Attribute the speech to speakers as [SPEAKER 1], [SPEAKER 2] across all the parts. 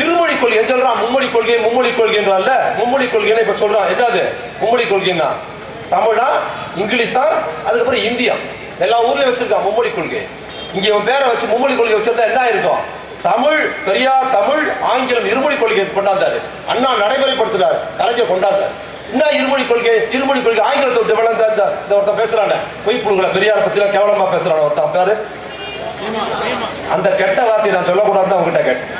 [SPEAKER 1] இருமொழி கொள்கை. சொல்றான் மும்மொழி கொள்கை மும்மொழி கொள்கைன்றான்ல மும்மொழி கொள்கைன்னு இப்ப சொல்றான் என்னது? மும்மொழி கொள்கைன்னா? தமிழா இங்கிலீஷா அதுக்கப்புறம் இந்தியா. எல்லா ஊர்லயும் வச்சிருக்கான் மும்மொழி கொள்கை. இங்க இவன் பேரை வச்சு மும்மொழி கொள்கை வச்சிருந்தா என்ன இருக்கும் தமிழ் பெரியார் தமிழ் ஆங்கிலம் இருமொழி கொள்கை கொண்டாந்தாரு. அண்ணா நடைமுறைப்படுத்தினார் கலைஞர் கொண்டாந்தார். என்ன இருமொழி கொள்கை? இருமொழி கொள்கை. ஆங்கிலத்தை விட்டு வளர்ந்த இந்த ஒருத்தன் பேசுறானே. பொய் புழுங்களை பெரியார பத்திலாம் கேவலமா பேசுறான ஒருத்தன் பேரு. அந்த கெட்ட வார்த்தையை நான் சொல்லக்கூடாதுன்னு உங்ககிட்ட கேட்டேன்.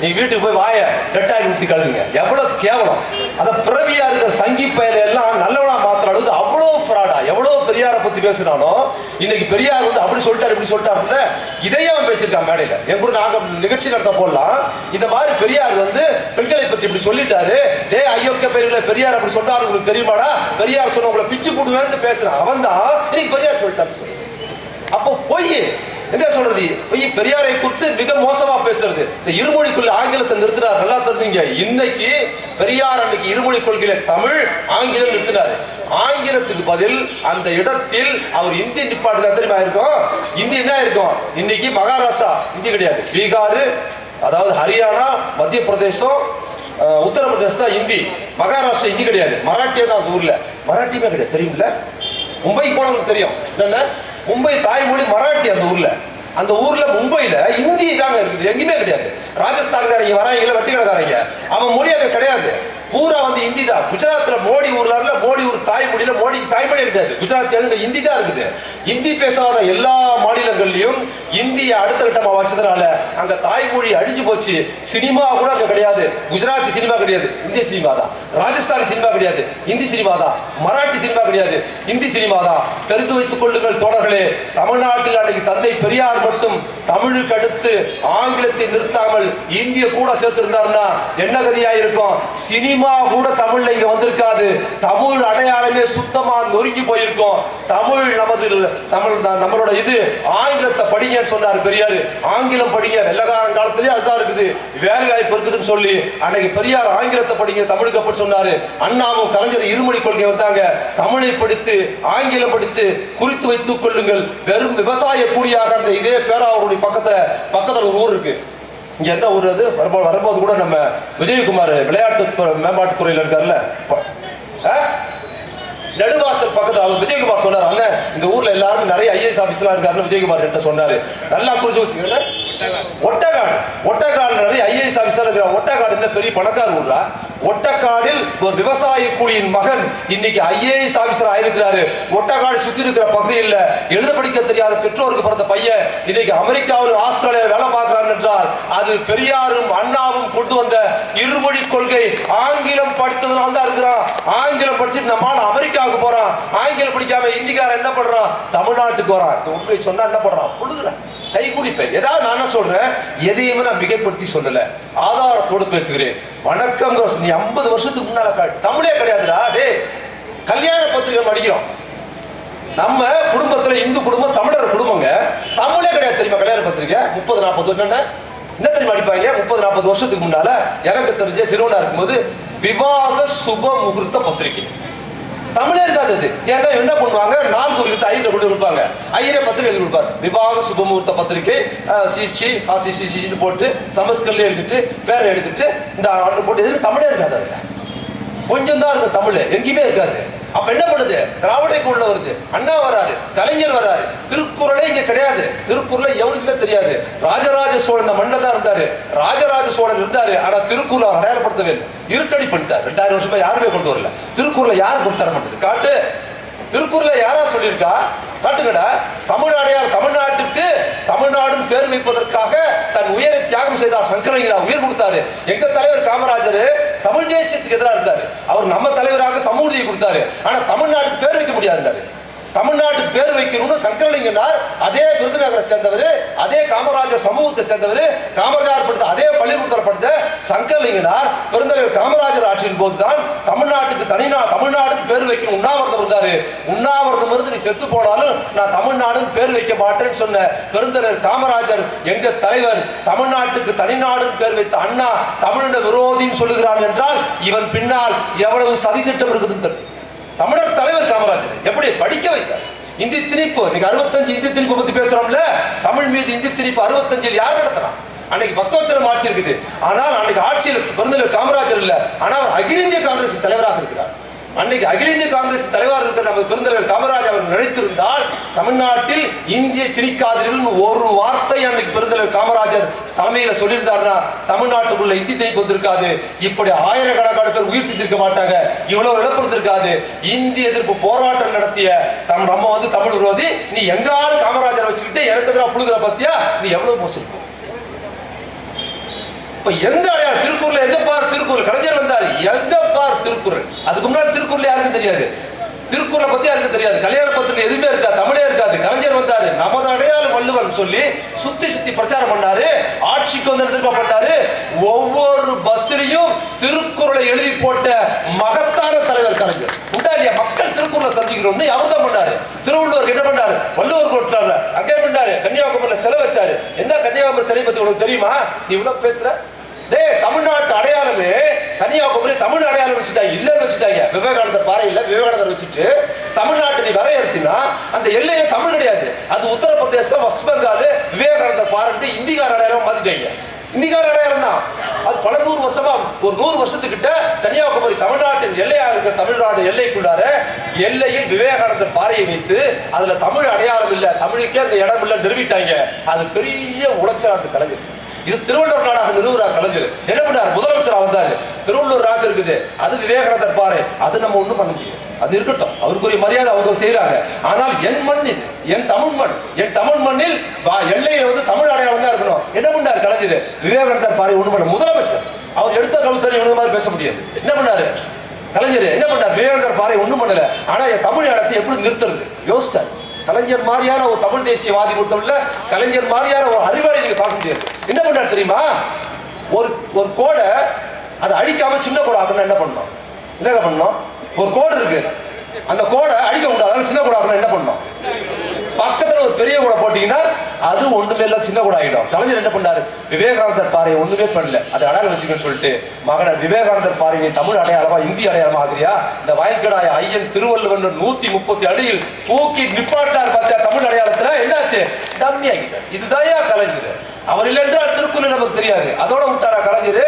[SPEAKER 1] நீ வீட்டுக்கு போய் வாய ரெட்டாய் ஊற்றி கழுதுங்க எவ்வளோ கேவலம். அந்த பிறவியாக இருக்கிற சங்கி பயல எல்லாம் நல்லவனா மாத்திர அளவுக்கு அவ்வளோ ஃப்ராடா எவ்வளோ பெரியாரை பற்றி பேசினானோ இன்னைக்கு பெரியார் வந்து அப்படி சொல்லிட்டார் இப்படி சொல்லிட்டாருல்ல இதையே அவன் பேசியிருக்கான் மேடையில். என் கூட நாங்கள் நிகழ்ச்சி நடத்த போடலாம் இந்த மாதிரி பெரியார் வந்து பெண்களை பற்றி இப்படி சொல்லிட்டாரு. டே ஐயோக்க பெரியல பெரியார் அப்படி சொன்னாரு உங்களுக்கு தெரியுமாடா? பெரியார் சொன்ன உங்களை பிச்சு போடுவேன்னு பேசுறான். அவன் தான் இன்னைக்கு பெரியார் சொல்லிட்டான்னு சொல்லி. அப்போ பொய். என்ன சொல்றது? பொய் பெரியாரை குறித்து மிக மோசமா பேசுறது. இந்த இருமொழிக்குள்ள ஆங்கிலத்தை நிறுத்தினார் நல்லா தெரிஞ்சீங்க. இன்னைக்கு பெரியார் அன்னைக்கு இருமொழி கொள்கையில தமிழ் ஆங்கிலம் நிறுத்தினாரு. ஆங்கிலத்துக்கு பதில் அந்த இடத்தில் அவர் இந்தி நிப்பாட்டு தான் தெரியுமா இருக்கும்? இந்தி என்ன இருக்கும்? இன்னைக்கு மகாராஷ்டிரா இந்தி கிடையாது. பீகார் அதாவது ஹரியானா மத்திய பிரதேசம் உத்தரப்பிரதேசம் தான் இந்தி. மகாராஷ்டிரா இந்தி கிடையாது. மராட்டியா தான் ஊர்ல. மராட்டியுமே கிடையாது. தெரியும்ல? மும்பைக்கு போனவங்களுக்கு தெரியும். என்னென்ன? மும்பை தாய்மொழி மராட்டி அந்த ஊரில். அந்த ஊர்ல மும்பையில் இந்தி தாங்க இருக்குது. எங்கேயுமே கிடையாது. ராஜஸ்தான்காரங்க வராங்கல்ல வட்டி கடைக்காரங்க அவன் மொழி அங்கே கிடையாது. பூரா வந்து இந்தி தான். குஜராத்ல மோடி ஊர்ல மோடி ஊர் தாய்மொழியில மோடி தாய்மொழி இருக்காரு. குஜராத் எழுந்த இந்தி தான் இருக்குது. இந்தி பேசாத எல்லா மாநிலங்கள்லயும் இந்திய அடுத்த கட்டமா வச்சதுனால அங்க தாய்மொழி அழிஞ்சு போச்சு. சினிமா கூட அங்க கிடையாது. குஜராத்தி சினிமா கிடையாது. இந்திய சினிமா தான். ராஜஸ்தானி சினிமா கிடையாது. இந்தி சினிமா தான். மராட்டி சினிமா கிடையாது. இந்தி சினிமா தான். தெரிந்து வைத்துக் கொள்ளுங்கள் தோழர்களே தமிழ்நாட்டில் அன்னைக்கு தந்தை பெரியார் மட்டும் தமிழுக்கு அடுத்து ஆங்கிலத்தை நிறுத்தாமல் இந்திய கூட சேர்த்திருந்தாருன்னா என்ன கதியா இருக்கும் சினிமா கூட தமிழ்ல இங்க வந்திருக்காது. தமிழ் அடையாளமே சுத்தமா நொறுங்கி போயிருக்கோம். தமிழ் நமது தமிழ் தான் நம்மளோட இது ஆங்கிலத்தை படிங்கன்னு சொன்னார் பெரியார். ஆங்கிலம் படிங்க வெள்ளக்காரன் காலத்திலேயே அதுதான் இருக்குது. வேலை வாய்ப்பு இருக்குதுன்னு சொல்லி அன்னைக்கு பெரியார் ஆங்கிலத்தை படிங்க தமிழுக்கு அப்படி சொன்னாரு. அண்ணாவும் கலைஞர் இருமொழி கொள்கை வந்தாங்க. தமிழை படித்து ஆங்கிலம் படித்து குறித்து வைத்துக் கொள்ளுங்கள். வெறும் விவசாய கூலியாக அந்த இதே பேராவருடைய பக்கத்துல பக்கத்துல ஒரு ஊர் இருக்கு. இங்க என்ன ஊர் அது வரும்போது வரும்போது கூட நம்ம விஜயகுமார் விளையாட்டு துறை- மேம்பாட்டுத் துறையில இருக்காருல்ல? ப- ஆ? நெடுவாசல் பக்கத்துல அவர் விஜயகுமார் சொன்னார். அண்ணன் இந்த ஊர்ல எல்லாரும் நிறைய ஐஏஎஸ் ஆபீஸ்லாம் இருக்காருன்னு விஜயகுமார் கிட்ட சொன்னாரு. நல்லா குறிச்சு வச்சுக்கல ஒட்டக்காடு ஒட்டக்காடு நிறைய ஐஏஎஸ் ஆபீஸர் இருக்கிற ஒட்டக்காடு என்ன பெரிய பணக்கார ஊர்ல ஒட்டக்காடில் ஒரு விவசாய கூலியின் மகன் இன்னைக்கு ஐஏஎஸ் ஆபீசர் ஆயிருக்கிறாரு. ஒட்டக்காடு சுத்தி இருக்கிற பகுதியில் எழுத படிக்க தெரியாத பெற்றோருக்கு பிறந்த பையன் இன்னைக்கு அமெரிக்காவில் ஆஸ்திரேலியாவில் வேலை பார்க்கிறான் என்றால் அது பெரியாரும் அண்ணாவும் கொண்டு வந்த இருமொழி கொள்கை ஆங்கிலம் படித்ததுனால தான் இருக்கிறான். ஆங்கிலம் படிச்சுட்டு நம்மால் அமெரிக்காவுக்கு போறான். ஆங்கிலம் படிக்காம இந்திக்காரன் என்ன பண்றான்? தமிழ்நாட்டுக்கு வரான். இந்த உண்மையை சொன்னா என்ன பண்றான்? புழுகுறான். கை பேர் ஏதாவது நான் என்ன சொல்றேன்? எதையுமே நான் மிகைப்படுத்தி சொல்லல. ஆதாரத்தோடு பேசுகிறேன். வணக்கம் நீ ஐம்பது வருஷத்துக்கு முன்னால தமிழே கிடையாதுடா. டே கல்யாண பத்திரிகை படிக்கிறோம். அடிக்கிறோம் நம்ம குடும்பத்துல இந்து குடும்பம் தமிழர் குடும்பங்க. தமிழே கிடையாது தெரியுமா கல்யாண பத்திரிக்கை முப்பது நாற்பது வருஷம் என்ன? என்ன தெரியுமா அடிப்பாங்க? முப்பது நாற்பது வருஷத்துக்கு முன்னால? எனக்கு தெரிஞ்ச சிறுவனா இருக்கும்போது விவாக சுப முகூர்த்த பத்திரிகை. தமிழே இருக்காது அது ஏன்னா என்ன பண்ணுவாங்க நாள் குறித்து ஐயரை கொண்டு கொடுப்பாங்க ஐயரே பத்திரிகை எழுதி கொடுப்பார் விவாக சுபமுகூர்த்த பத்திரிகை சிசி சி சி ஆசி சி சின்னு போட்டு சமஸ்கர்ல எழுதிட்டு பேரை எழுதிட்டு இந்த ஆண்டு போட்டு எதுவும் தமிழே இருக்காது அதுல கொஞ்சம் தான் இருக்கும் தமிழ் எங்கேயுமே இருக்காது. அப்ப என்ன பண்ணுது? திராவிட உள்ள வருது. அண்ணா வராரு கலைஞர் வராரு. திருக்குறளே இங்க கிடையாது. திருக்குறளை எவனுக்குமே தெரியாது. ராஜராஜ சோழன் இந்த மன்னர் தான் இருந்தாரு. ராஜராஜ சோழன் இருந்தாரு ஆனா திருக்குறள் அடையாளப்படுத்தவே இல்லை. இருட்டடி பண்ணிட்டார். ரெண்டாயிரம் வருஷமா யாருமே கொண்டு வரல. திருக்குறளை யார் பிரச்சாரம் பண்ணுறது காட்டு. திருக்குறளை யாரா சொல்லியிருக்கா? காட்டுக்கடா தமிழ்நாடையார் தமிழ்நாட்டுக்கு தமிழ்நாடுன்னு பேர் வைப்பதற்காக தன் உயிரை தியாகம் செய்தார் சங்கரங்கிலா உயிர் கொடுத்தாரு. எங்க தலைவர் காமராஜர்? தமிழ் தேசியத்துக்கு எதிராக இருந்தாரு. அவர் நம்ம தலைவராக சமூகத்தை கொடுத்தாரு. ஆனா தமிழ்நாட்டுக்கு பேர் வைக்க முடியாது தமிழ்நாட்டுக்கு பேர் வைக்கணும்னு சங்கரலிங்கனார் அதே விருதுநகரை சேர்ந்தவர் அதே காமராஜர் சமூகத்தை சேர்ந்தவர் காமராஜர் படுத்த அதே பள்ளிக்கூடத்தில் படுத்த சங்கரலிங்கனார் பெருந்தலைவர் காமராஜர் ஆட்சியின் போதுதான் தமிழ்நாட்டுக்கு தனிநா தமிழ்நாடுக்கு பேர் வைக்கணும். உண்ணாவிரதம் இருந்தாரு. உண்ணாவிரதம் இருந்து நீ செத்து போனாலும் நான் தமிழ்நாடுன்னு பேர் வைக்க மாட்டேன்னு சொன்ன பெருந்தலைவர் காமராஜர் எங்க தலைவர் தமிழ்நாட்டுக்கு தனிநாடுன்னு பேர் வைத்த அண்ணா தமிழின விரோதின்னு சொல்லுகிறான் என்றால் இவன் பின்னால் எவ்வளவு சதித்திட்டம் இருக்குதுன்னு தெரியும். தமிழர் தலைவர் காமராஜர். எப்படி? படிக்க வைத்தார். இந்தி திணிப்பு இன்னைக்கு அறுபத்தஞ்சு இந்தி திணிப்பு பத்தி பேசுறோம்ல? தமிழ் மீது இந்தி திணிப்பு அறுபத்தஞ்சில் யார் நடத்துறான் அன்னைக்கு பக்தோச்சரம் ஆட்சி இருக்குது. ஆனால் அன்னைக்கு ஆட்சியில் பெருந்தலைவர் காமராஜர் இல்ல. ஆனால் அவர் அகில இந்திய காங்கிரஸ் தலைவராக இருக்கிறார். அன்னைக்கு அகில இந்திய காங்கிரஸ் தலைவர் இருக்கிற நம்ம பெருந்தலைவர் காமராஜ் அவர் நினைத்திருந்தால் தமிழ்நாட்டில் இந்திய திணிக்காதீர்கள் ஒரு வார்த்தை அன்னைக்கு பெருந்தலைவர் காமராஜர் தலைமையில சொல்லியிருந்தாருன்னா தமிழ்நாட்டுக்குள்ள இந்தி திணிப்பு வந்திருக்காது. இப்படி ஆயிரக்கணக்கான பேர் உயிர் செஞ்சிருக்க மாட்டாங்க. இவ்வளவு இழப்பு இருந்திருக்காது இந்திய எதிர்ப்பு போராட்டம் நடத்திய தம் நம்ம வந்து தமிழ் விரோதி. நீ எங்காலும் காமராஜரை வச்சுக்கிட்டு எனக்கு எதிராக புழுகிற பத்தியா நீ எவ்வளவு மோசம் இப்ப எந்த அடையாளம்? திருக்கூர்ல எங்க பார் திருக்குறள்? கலைஞர் வந்தார். எங்க திருக்குறள். அதுக்கு முன்னாடி திருக்குறள் யாருக்கும் தெரியாது? திருக்குறளை பத்தி யாருக்கும் தெரியாது? கல்யாண பத்திரிகை எதுவுமே இருக்காது தமிழே இருக்காது. கலைஞர் வந்தாரு. நமது அடையாளம் வள்ளுவன் சொல்லி சுத்தி சுத்தி பிரச்சாரம் பண்ணாரு. ஆட்சிக்கு வந்து எதிர்ப்பா பண்ணாரு. ஒவ்வொரு பஸ்லையும் திருக்குறளை எழுதி போட்ட மகத்தான தலைவர் கலைஞர். உண்டாடிய மக்கள் திருக்குறளை தெரிஞ்சுக்கிறோம்னு அவர் தான் பண்ணாரு. திருவள்ளுவர் என்ன பண்ணாரு? வள்ளுவர் கொட்டாரு அங்கே பண்ணாரு? கன்னியாகுமரியில சிலை வச்சாரு. என்ன கன்னியாகுமரி சிலை பத்தி உனக்கு தெரியுமா? நீ இவ்வளவு பேசுற? டேய் தமிழ்நாட்டு அடையாளமே கன்னியாகுமரி தமிழ் அடையாளம் வச்சுட்டாங்க இல்லைன்னு வச்சுட்டாங்க. விவேகானந்தர் பாறை இல்லை விவேகானந்தர் வச்சுட்டு தமிழ்நாட்டை நீ வரையறுத்தினா அந்த எல்லையே தமிழ் கிடையாது. அது உத்தரப்பிரதேசம் வெஸ்ட் பெங்கால் விவேகானந்தர் பாறை இந்திகார அடையாளம் மாத்திட்டாங்க. இந்திகார அடையாளம் தான். அது பல நூறு வருஷமா ஒரு நூறு வருஷத்துக்கிட்ட கன்னியாகுமரி தமிழ்நாட்டின் எல்லையாக இருக்க தமிழ்நாடு எல்லைக்குள்ளார எல்லையில் விவேகானந்தர் பாறையை வைத்து அதுல தமிழ் அடையாளம் இல்லை தமிழுக்கே அந்த இடம் இல்லை நிறுவிட்டாங்க அது பெரிய உளைச்சலாட்டு கலைஞர். இது திருவள்ளுவர் நாடாக நிறுவனார் கலைஞர். என்ன பண்ணார்? முதலமைச்சராக வந்தார். திருவள்ளுவர் ராக்கு இருக்குது. அது விவேகானந்தர் பாறை. அது நம்ம ஒன்றும் பண்ண முடியும் அது இருக்கட்டும். அவருக்குரிய மரியாதை அவங்க செய்யறாங்க ஆனால் என் மண் இது. என் தமிழ் மண். என் தமிழ் மண்ணில் எல்லையில வந்து தமிழ் அடையாளம் தான் இருக்கணும். என்ன பண்ணார் கலைஞர்? விவேகானந்தர் பாறை ஒன்று பண்ண முதலமைச்சர். அவர் எடுத்த கழுத்தறி இவங்க மாதிரி பேச முடியாது. என்ன பண்ணாரு? கலைஞர் என்ன பண்ணார்? விவேகானந்தர் பாறை ஒன்றும் பண்ணல. ஆனா என் தமிழ் இடத்தை எப்படி நிறுத்துறது? யோசிச்சார். கலைஞர் மாதிரியான ஒரு தமிழ் தேசியவாதி மட்டும் இல்ல கலைஞர் மாதிரியான ஒரு அறிவாளி நீங்க பார்க்க முடியாது. என்ன பண்ணாரு தெரியுமா? ஒரு ஒரு கோடை அதை அழிக்காம சின்ன கோடை ஆக்கணும் என்ன பண்ணோம் என்ன பண்ணோம் ஒரு கோடு இருக்கு. அந்த கோடை அழிக்க கூடாது சின்ன கோடை ஆக்கணும் என்ன பண்ணோம் பக்கத்துல ஒரு பெரிய கூட போட்டீங்கன்னா அது ஒண்ணுமே இல்ல சின்ன கூட ஆகிடும் கலைஞர் என்ன பண்ணாரு? விவேகானந்தர் பாறையை ஒண்ணுமே பண்ணல. அதை அடையாளம் வச்சுக்கன்னு சொல்லிட்டு மகனை விவேகானந்தர் பாறையை தமிழ் அடையாளமா இந்தி அடையாளமா ஆகிறியா இந்த வயல்கடாய ஐயன் திருவள்ளுவன் நூத்தி முப்பத்தி அடியில் தூக்கி நிப்பாட்டார் பார்த்தியா தமிழ் அடையாளத்துல? என்னாச்சு? டம்மி ஆகிட்டார் இதுதான் கலைஞர். அவர் இல்லை என்றால் திருக்குறள் நமக்கு தெரியாது. அதோட விட்டாரா கலைஞர்?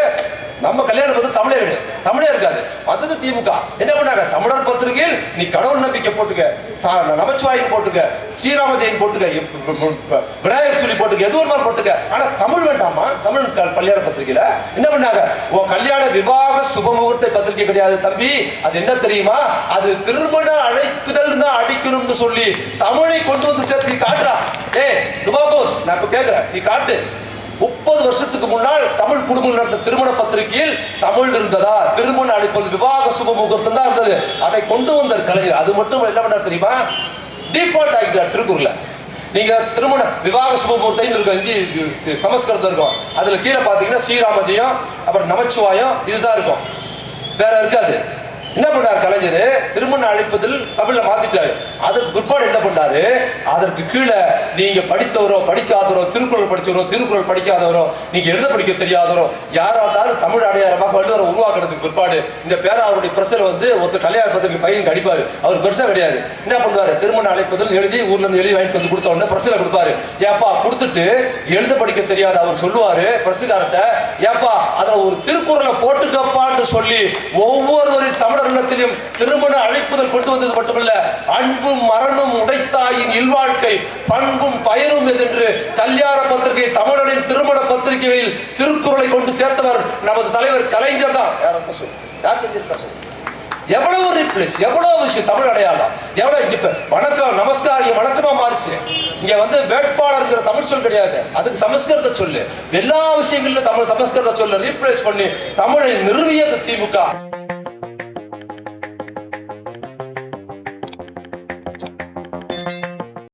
[SPEAKER 1] நம்ம கல்யாணம் வந்து தமிழே கிடையாது. தமிழே இருக்காது. வந்தது திமுக. என்ன பண்ணாங்க? தமிழர் பத்திரிகையில் நீ கடவுள் நம்பிக்கை போட்டுக்க சா- நமச்சிவாயின் போட்டுக்க ஸ்ரீராம ஜெயின் போட்டுக்க விநாயகர் சொல்லி போட்டுக்க எது ஒரு போட்டுக்க? ஆனா தமிழ் வேண்டாமா? தமிழ் கல்யாண பத்திரிகையில என்ன பண்ணாங்க? உன் கல்யாண விவாக சுபமுகூர்த்த பத்திரிகை கிடையாது தம்பி. அது என்ன தெரியுமா? அது திருமண அழைப்புதல் தான் அடிக்கணும்னு சொல்லி தமிழை கொண்டு வந்து சேர்த்து நீ காட்டுறா ஏ டுபாகோஸ் நான் இப்ப கேக்குறேன். நீ காட்டு. முப்பது வருஷத்துக்கு முன்னால் தமிழ் குடும்பம் நடந்த திருமண பத்திரிகையில் தமிழ் இருந்ததா? திருமண அழைப்பது விவாக சுப முகூர்த்தம் தான் இருந்தது. அதை கொண்டு வந்தார் கலைஞர். அது மட்டும் என்ன பண்ணார் தெரியுமா? டிஃபால்ட் ஆகிட்டார் திருக்குறள்ல. நீங்க திருமண விவாக சுபமுகூர்த்தம் இருக்கும் இந்தி சமஸ்கிருதம் இருக்கும். அதுல கீழே பாத்தீங்கன்னா ஸ்ரீராமஜயம் அப்புறம் நமச்சிவாயம் இதுதான் இருக்கும். வேற இருக்காது. என்ன பண்ணார் கலைஞர்? திருமண அழைப்பதில் தமிழ்ல மாத்திட்டாரு. அதற்கு பிற்பாடு என்ன பண்ணாரு? அதற்கு கீழே நீங்க படித்தவரோ படிக்காதவரோ திருக்குறள் படிச்சவரோ திருக்குறள் படிக்காதவரோ நீங்க எழுத படிக்க தெரியாதவரோ யாரா இருந்தாலும் தமிழ் அடையாளமாக வள்ளுவரை உருவாக்குறதுக்கு பிற்பாடு இந்த பேராவருடைய பிரசர் வந்து ஒருத்தர் கல்யாணத்துக்கு பையன் கடிப்பாரு. அவர் பெருசா கிடையாது. என்ன பண்ணுவாரு? திருமண அழைப்பதில் எழுதி ஊர்ல இருந்து எழுதி வாங்கிட்டு வந்து கொடுத்த உடனே பிரஸ்ல கொடுப்பாரு. ஏப்பா கொடுத்துட்டு எழுத படிக்க தெரியாத அவர் சொல்லுவாரு பிரசுகார்ட்ட ஏப்பா அதுல ஒரு திருக்குறளை போட்டுக்கப்பான்னு சொல்லி ஒவ்வொரு தமிழர் இல்லத்திலும் திருமண அழைப்புதல் கொண்டு வந்தது மட்டுமல்ல அன்பும் மரணும் உடைத்தாயின் இல்வாழ்க்கை பண்பும் பயனும் எதென்று கல்யாண பத்திரிகை தமிழனின் திருமண பத்திரிகையில் திருக்குறளை கொண்டு சேர்த்தவர் நமது தலைவர் கலைஞர் தான். யார் செஞ்சிருக்கா எவ்வளவு ரீப்ளேஸ் எவ்வளவு விஷயம் தமிழ் அடையாளம். எவ்வளவு இப்ப வணக்கம் நமஸ்காரம் வணக்கமா மாறுச்சு. இங்க வந்து வேட்பாளர்ங்கிற தமிழ் சொல் கிடையாது. அதுக்கு சமஸ்கிருத சொல்லு. எல்லா விஷயங்களிலும் தமிழ் சமஸ்கிருத சொல்ல ரீப்ளேஸ் பண்ணி. தமிழை நிறுவியது திமுக.